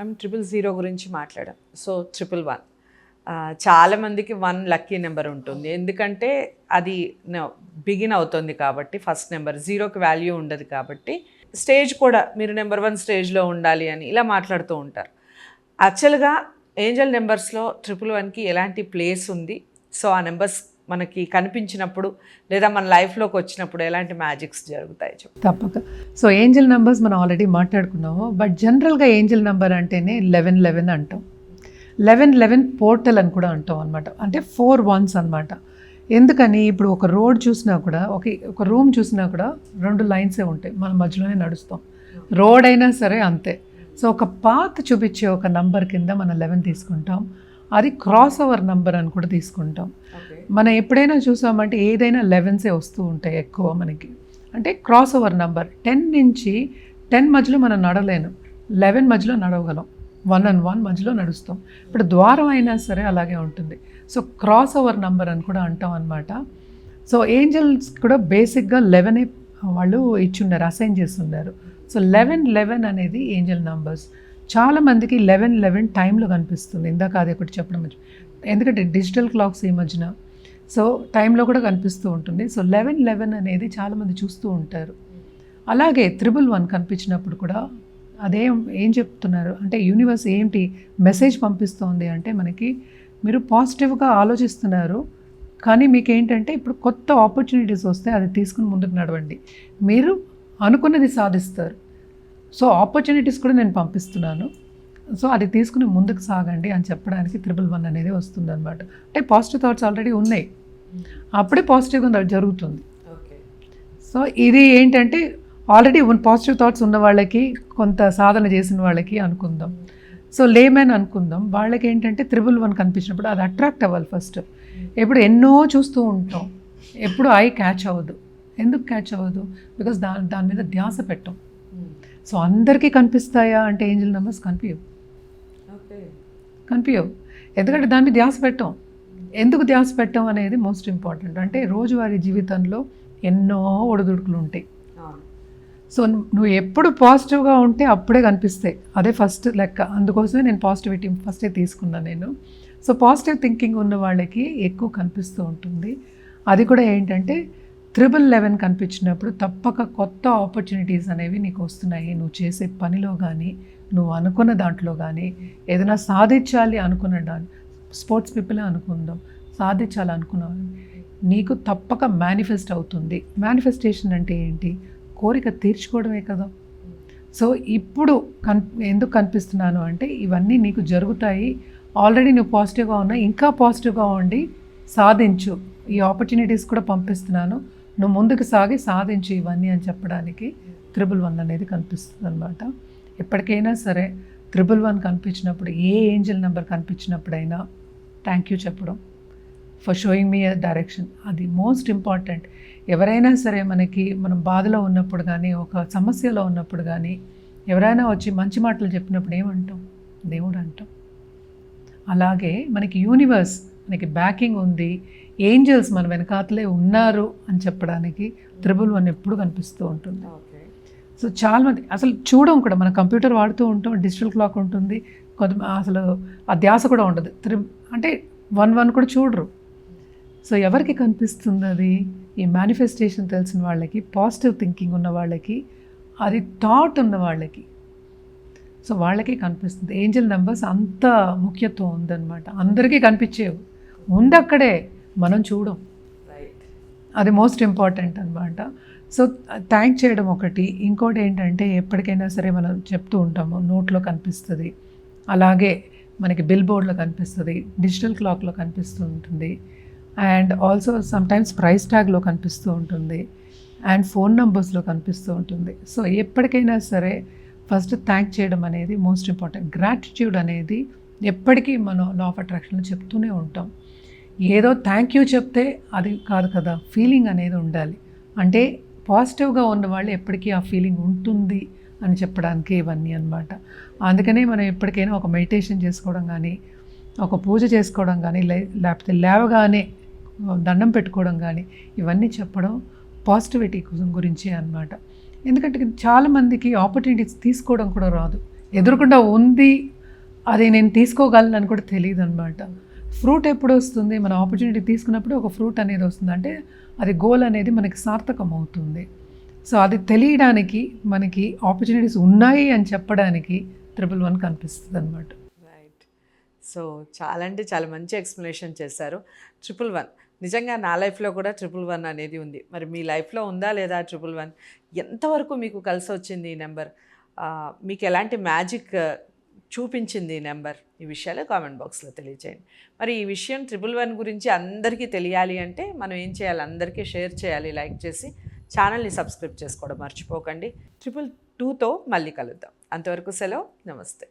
I'm triple zero గురించి మాట్లాడాం. So triple one. చాలామందికి వన్ లక్కీ నెంబర్ ఉంటుంది. ఎందుకంటే అది బిగిన్ అవుతుంది కాబట్టి ఫస్ట్ నెంబర్. జీరోకి వాల్యూ ఉండదు కాబట్టి స్టేజ్ కూడా మీరు నెంబర్ వన్ స్టేజ్లో ఉండాలి అని ఇలా మాట్లాడుతూ ఉంటారు. యాక్చువల్గా ఏంజల్ నెంబర్స్లో ట్రిపుల్ వన్కి ఎలాంటి ప్లేస్ ఉంది? సో ఆ నెంబర్స్ మనకి కనిపించినప్పుడు లేదా మన లైఫ్లోకి వచ్చినప్పుడు ఎలాంటి మ్యాజిక్స్ జరుగుతాయి చెప్పు. తప్పక. సో ఏంజల్ నెంబర్స్ మనం ఆల్రెడీ మాట్లాడుకున్నాము బట్ జనరల్గా ఏంజల్ నెంబర్ అంటేనే లెవెన్ లెవెన్ అంటాం. లెవెన్ లెవెన్ పోర్టల్ అని కూడా అంటాం అనమాట అంటే ఫోర్ వన్స్ అనమాట ఎందుకని? ఇప్పుడు ఒక రోడ్ చూసినా కూడా ఒక ఒక రూమ్ చూసినా కూడా రెండు లైన్సే ఉంటాయి. మనం మధ్యలోనే నడుస్తాం. రోడ్ అయినా సరే అంతే. సో ఒక పాత్ చూపించే ఒక నంబర్ కింద మనం లెవెన్ తీసుకుంటాం. అది క్రాస్ ఓవర్ నంబర్ అని కూడా తీసుకుంటాం. మనం ఎప్పుడైనా చూసామంటే ఏదైనా లెవెన్సే వస్తూ ఉంటాయి ఎక్కువ మనకి. అంటే క్రాస్ ఓవర్ నంబర్ టెన్ నుంచి టెన్ మధ్యలో మనం నడలేను. లెవెన్ మధ్యలో నడవగలం. వన్ అండ్ వన్ మధ్యలో నడుస్తాం. ఇప్పుడు ద్వారం అయినా సరే అలాగే ఉంటుంది. సో క్రాస్ ఓవర్ నంబర్ అని కూడా అంటాం అనమాట సో ఏంజల్స్ కూడా బేసిక్గా లెవెనే వాళ్ళు ఇచ్చున్నారు అసైన్ చేస్తున్నారు సో లెవెన్ లెవెన్ అనేది ఏంజల్ నంబర్స్ చాలామందికి లెవెన్ లెవెన్ టైంలో కనిపిస్తుంది. ఇందాక అది ఒకటి చెప్పడం ఎందుకంటే డిజిటల్ క్లాక్స్ ఈ మధ్యన. సో టైంలో కూడా కనిపిస్తూ ఉంటుంది. సో లెవెన్ లెవెన్ అనేది చాలామంది చూస్తూ ఉంటారు. అలాగే త్రిబుల్ వన్ కనిపించినప్పుడు కూడా అదేం ఏం చెప్తున్నారు? అంటే యూనివర్స్ ఏంటి? మెసేజ్ పంపిస్తోంది అంటే మనకి మీరు పాజిటివ్గా ఆలోచిస్తున్నారు. కానీ మీకు ఏంటంటే ఇప్పుడు కొత్త ఆపర్చునిటీస్ వస్తే అది తీసుకుని ముందుకు నడవండి. మీరు అనుకున్నది సాధిస్తారు. సో ఆపర్చునిటీస్ కూడా నేను పంపిస్తున్నాను. సో అది తీసుకుని ముందుకు సాగండి అని చెప్పడానికి త్రిబుల్ వన్ అనేది వస్తుంది అనమాట అంటే పాజిటివ్ థాట్స్ ఆల్రెడీ ఉన్నాయి. అప్పుడే పాజిటివ్గా జరుగుతుంది. ఓకే. సో ఇది ఏంటంటే ఆల్రెడీ పాజిటివ్ థాట్స్ ఉన్న వాళ్ళకి కొంత సాధన చేసిన వాళ్ళకి అనుకుందాం. సో లేమెన్ అనుకుందాం. వాళ్ళకి ఏంటంటే త్రిబుల్ వన్ కనిపించినప్పుడు అది అట్రాక్ట్ అవ్వాలి ఫస్ట్. ఎప్పుడు ఎన్నో చూస్తూ ఉంటాం. ఎప్పుడు ఐ క్యాచ్ అవ్వదు. ఎందుకు క్యాచ్ అవ్వదు? బికాస్ దా దాని మీద ధ్యాస పెట్టం. సో అందరికీ కనిపిస్తాయా అంటే ఏంజల్ నెంబర్స్ కనిపించవు కనిపించవు ఎందుకంటే దాన్ని ధ్యాస పెట్టాం. ఎందుకు ధ్యాస పెట్టాం అనేది మోస్ట్ ఇంపార్టెంట్. అంటే రోజువారీ జీవితంలో ఎన్నో ఒడిదుడుకులు ఉంటాయి. సో నువ్వు ఎప్పుడు పాజిటివ్గా ఉంటే అప్పుడే కనిపిస్తాయి. అదే ఫస్ట్ లెక్క. అందుకోసమే నేను పాజిటివిటీ ఫస్టే తీసుకున్నాను నేను. సో పాజిటివ్ థింకింగ్ ఉన్న వాళ్ళకి ఎక్కువ కనిపిస్తూ ఉంటుంది. అది కూడా ఏంటంటే త్రిబుల్ లెవెన్ కనిపించినప్పుడు తప్పక కొత్త ఆపర్చునిటీస్ అనేవి నీకు వస్తున్నాయి. నువ్వు చేసే పనిలో కానీ నువ్వు అనుకున్న దాంట్లో కానీ ఏదైనా సాధించాలి అనుకున్న దాని స్పోర్ట్స్ పీపులే అనుకుందాం సాధించాలి అనుకున్నావు నీకు తప్పక మేనిఫెస్ట్ అవుతుంది. మేనిఫెస్టేషన్ అంటే ఏంటి? కోరిక తీర్చుకోవడమే కదా. సో ఇప్పుడు కన్ ఎందుకు కనిపిస్తున్నాను అంటే ఇవన్నీ నీకు జరుగుతాయి. ఆల్రెడీ నువ్వు పాజిటివ్గా ఉన్నా ఇంకా పాజిటివ్గా ఉండి సాధించు. ఈ ఆపర్చునిటీస్ కూడా పంపిస్తున్నాను. నువ్వు ముందుకు సాగి సాధించి ఇవన్నీ అని చెప్పడానికి త్రిబుల్ వన్ అనేది కనిపిస్తుంది అనమాట ఎప్పటికైనా సరే త్రిబుల్ వన్ కనిపించినప్పుడు ఏ ఏంజల్ నెంబర్ కనిపించినప్పుడైనా థ్యాంక్ యూ చెప్పడం ఫర్ షోయింగ్ మీ డైరెక్షన్ అది మోస్ట్ ఇంపార్టెంట్ ఎవరైనా సరే మనకి మనం బాధలో ఉన్నప్పుడు కానీ ఒక సమస్యలో ఉన్నప్పుడు కానీ ఎవరైనా వచ్చి మంచి మాటలు చెప్పినప్పుడు ఏమంటాం? దేవుడు అంటాం. అలాగే మనకి యూనివర్స్ మనకి బ్యాకింగ్ ఉంది. ఏంజల్స్ మన వెనకాతలే ఉన్నారు అని చెప్పడానికి త్రిబుల్ వన్ ఎప్పుడు కనిపిస్తూ ఉంటుంది. సో చాలామంది అసలు చూడం కూడా మన కంప్యూటర్ వాడుతూ ఉంటాం డిజిటల్ క్లాక్ ఉంటుంది కొంత అసలు ఆ ధ్యాస కూడా ఉండదు. త్రి అంటే వన్ వన్ కూడా చూడరు. సో ఎవరికి కనిపిస్తుంది అది? ఈ మేనిఫెస్టేషన్ తెలిసిన వాళ్ళకి పాజిటివ్ థింకింగ్ ఉన్న వాళ్ళకి అది థాట్ ఉన్న వాళ్ళకి. సో వాళ్ళకి కనిపిస్తుంది. ఏంజల్ నెంబర్స్ అంత ముఖ్యత్వం ఉందన్నమాట. అందరికీ కనిపించేవి. ఉంది అక్కడే మనం చూడం. అది మోస్ట్ ఇంపార్టెంట్ అనమాట సో థ్యాంక్ చేయడం ఒకటి. ఇంకోటి ఏంటంటే ఎప్పటికైనా సరే మనం చెప్తూ ఉంటాము నోట్లో కనిపిస్తుంది. అలాగే మనకి బిల్ బోర్డ్లో కనిపిస్తుంది డిజిటల్ క్లాక్లో కనిపిస్తూ ఉంటుంది. అండ్ ఆల్సో సమ్టైమ్స్ ప్రైస్ ట్యాగ్లో కనిపిస్తూ ఉంటుంది. అండ్ ఫోన్ నంబర్స్లో కనిపిస్తూ ఉంటుంది. సో ఎప్పటికైనా సరే ఫస్ట్ థ్యాంక్ చేయడం అనేది మోస్ట్ ఇంపార్టెంట్ గ్రాటిట్యూడ్ అనేది ఎప్పటికీ మనం లా ఆఫ్ అట్రాక్షన్లో చెప్తూనే ఉంటాం. ఏదో థ్యాంక్ యూ చెప్తే అది కాదు కదా. ఫీలింగ్ అనేది ఉండాలి. అంటే పాజిటివ్గా ఉన్న వాళ్ళు ఎప్పటికీ ఆ ఫీలింగ్ ఉంటుంది అని చెప్పడానికి ఇవన్నీ అన్నమాట. అందుకనే మనం ఎప్పటికైనా ఒక మెడిటేషన్ చేసుకోవడం కానీ ఒక పూజ చేసుకోవడం కానీ లే లేకపోతే లేవగానే దండం పెట్టుకోవడం కానీ ఇవన్నీ చెప్పడం పాజిటివిటీ గురించి అన్నమాట. ఎందుకంటే చాలామందికి ఆపర్చునిటీస్ తీసుకోవడం కూడా రాదు. ఎదురుకుండా ఉంది అది నేను తీసుకోగలను అని కూడా తెలియదు అనమాట ఫ్రూట్ ఎప్పుడు వస్తుంది? మన ఆపర్చునిటీ తీసుకున్నప్పుడు ఒక ఫ్రూట్ అనేది వస్తుంది. అంటే అది గోల్ అనేది మనకి సార్థకం అవుతుంది. సో అది తెలియడానికి మనకి ఆపర్చునిటీస్ ఉన్నాయి అని చెప్పడానికి ట్రిపుల్ వన్ కనిపిస్తుంది అనమాట రైట్ సో చాలా అంటే చాలా మంచి ఎక్స్ప్లెనేషన్ చేశారు. Triple one. నిజంగా నా లైఫ్లో కూడా ట్రిపుల్ వన్ అనేది ఉంది. మరి మీ లైఫ్లో ఉందా లేదా ట్రిపుల్ వన్? ఎంతవరకు మీకు కలిసి వచ్చింది ఈ నెంబర్? మీకు ఎలాంటి మ్యాజిక్ చూపించింది ఈ నెంబర్. ఈ విషయాలు కామెంట్ బాక్స్లో తెలియచేయండి. మరి ఈ విషయం ట్రిపుల్ వన్ గురించి అందరికీ తెలియాలి అంటే మనం ఏం చేయాలి? అందరికీ షేర్ చేయాలి లైక్ చేసి ఛానల్ని సబ్స్క్రైబ్ చేసుకోవడం మర్చిపోకండి. ట్రిపుల్ టూతో మళ్ళీ కలుద్దాం. అంతవరకు సెలవు. నమస్తే.